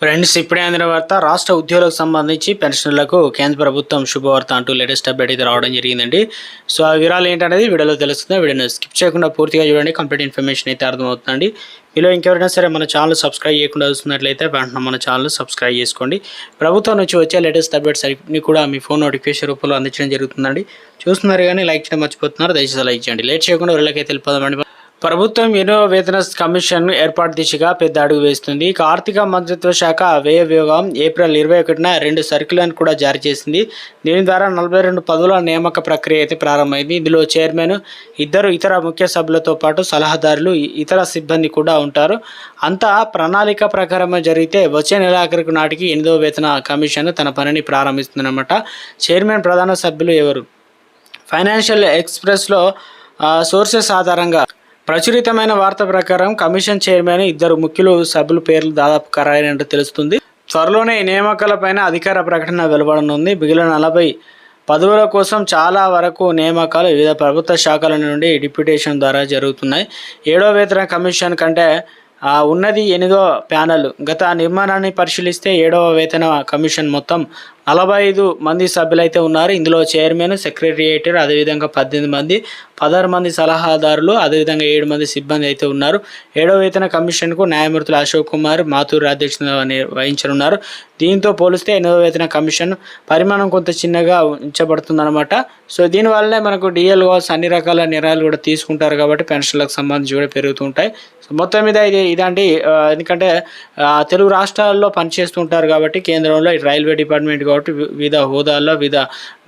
Friends ఇప్పుడే అందిన వార్త రాష్ట్ర ఉద్యోగులకు సంబంధించి పెన్షన్లకు కేంద్ర ప్రభుత్వం శుభవార్త అంటూ లేటెస్ట్ అప్డేట్ అయితే రావడం జరిగిందండి. సో ఆ వివరాలు ఏంటనేది వీడియోలో తెలుస్తుంది. వీడియోని స్కిప్ చేయకుండా పూర్తిగా చూడండి. కంప్లీట్ ఇన్ఫర్మేషన్ అయితే అర్థమవుతుందండి. మీలో ఇంకెవరైనా సరే మన ఛానల్ సబ్స్క్రైబ్ చేయకుండా వస్తున్నట్లయితే వెంటనే మన ఛానల్ సబ్స్క్రైబ్ చేసుకోండి. ప్రభుత్వం నుంచి వచ్చే లేటెస్ట్ అప్డేట్స్ అన్ని కూడా మీ ఫోన్ నోటిఫికేషన్ రూపంలో అందించడం జరుగుతుందండి. చూస్తున్నారు కానీ లైక్ చేయడం మర్చిపోతున్నారు. దయచేసి లైక్ చేయండి లేట్ చేయకుండా వీళ్ళకైతే వెళ్ళిపోదామండి. ప్రభుత్వం ఎన్నో వేతన కమిషన్ ఏర్పాటు దిశగా పెద్ద అడుగు వేస్తుంది. ఇక ఆర్థిక మంత్రిత్వ శాఖ వ్యయ విభాగం ఏప్రిల్ ఇరవై ఒకటిన రెండు సర్కులను కూడా జారీ చేసింది. దీని ద్వారా నలభై రెండు పదవుల నియామక ప్రక్రియ అయితే ప్రారంభమైంది. ఇందులో చైర్మన్ ఇద్దరు ఇతర ముఖ్య సభ్యులతో పాటు సలహాదారులు ఇతర సిబ్బంది కూడా ఉంటారు. అంతా ప్రణాళిక ప్రకారం జరిగితే వచ్చే నెలాఖరికి నాటికి ఎనిమిదవ వేతన కమిషన్ తన పనిని ప్రారంభిస్తుందన్నమాట. చైర్మన్ ప్రధాన సభ్యులు ఎవరు? ఫైనాన్షియల్ ఎక్స్ప్రెస్లో సోర్సెస్ ఆధారంగా ప్రచురితమైన వార్త ప్రకారం కమిషన్ చైర్మన్ ఇద్దరు ముఖ్యులు సభ్యుల పేర్లు దాదాపు ఖరారైనట్టు తెలుస్తుంది. త్వరలోనే ఈ నియామకాలపైన అధికార ప్రకటన వెలువడనుంది. మిగిలిన నలభై పదవుల కోసం చాలా వరకు నియామకాలు వివిధ ప్రభుత్వ శాఖల నుండి డిప్యూటేషన్ ద్వారా జరుగుతున్నాయి. ఏడో వేతన కమిషన్ కంటే ఉన్నది ఎనిమిదో ప్యానెల్. గత నిర్మాణాన్ని పరిశీలిస్తే ఏడవ వేతన కమిషన్ మొత్తం నలభై ఐదు మంది సభ్యులైతే ఉన్నారు. ఇందులో చైర్మన్ సెక్రటరియేట్ అదేవిధంగా పద్దెనిమిది మంది పదహారు మంది సలహాదారులు అదేవిధంగా ఏడు మంది సిబ్బంది అయితే ఉన్నారు. ఏడవ వేతన కమిషన్కు న్యాయమూర్తులు అశోక్ కుమార్ మాథూర్ అధ్యక్షత వహి- వహించనున్నారు. దీంతో పోలిస్తే ఎనిమిదవ వేతన కమిషన్ పరిమాణం కొంత చిన్నగా ఉంచబడుతుందన్నమాట. సో దీనివల్లనే మనకు డిఎల్ కాల్స్ అన్ని రకాల నిర్ణయాలు కూడా తీసుకుంటారు కాబట్టి పెన్షన్లకు సంబంధించి కూడా పెరుగుతుంటాయి సో మొత్తం మీద ఇది ఇదండి ఎందుకంటే తెలుగు రాష్ట్రాల్లో పనిచేస్తుంటారు కాబట్టి కేంద్రంలో రైల్వే డిపార్ట్మెంట్ కాబట్టి వివిధ హోదాల్లో వివిధ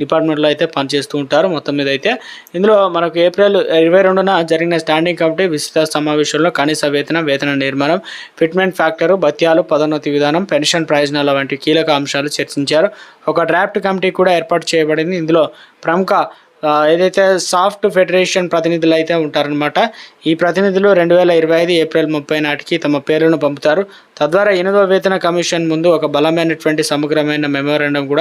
డిపార్ట్మెంట్లో అయితే పనిచేస్తూ ఉంటారు మొత్తం మీద అయితే. ఇందులో మనకు ఏప్రిల్ ఇరవై రెండున జరిగిన స్టాండింగ్ కమిటీ విస్తృత సమావేశంలో కనీస వేతనం వేతన నిర్మాణం ఫిట్మెంట్ ఫ్యాక్టరు భత్యాలు పదోన్నతి విధానం పెన్షన్ ప్రయోజనాల వంటి కీలక అంశాలు చర్చించారు. ఒక డ్రాఫ్ట్ కమిటీ కూడా ఏర్పాటు చేయబడింది. ఇందులో ప్రముఖ ఏదైతే సాఫ్ట్ ఫెడరేషన్ ప్రతినిధులు అయితే ఉంటారనమాట ఈ ప్రతినిధులు రెండు వేల ఇరవై ఐదు ఏప్రిల్ ముప్పై నాటికి తమ పేర్లను పంపుతారు. తద్వారా ఎనిమిదవ వేతన కమిషన్ ముందు ఒక బలమైనటువంటి సమగ్రమైన మెమోరాండం కూడా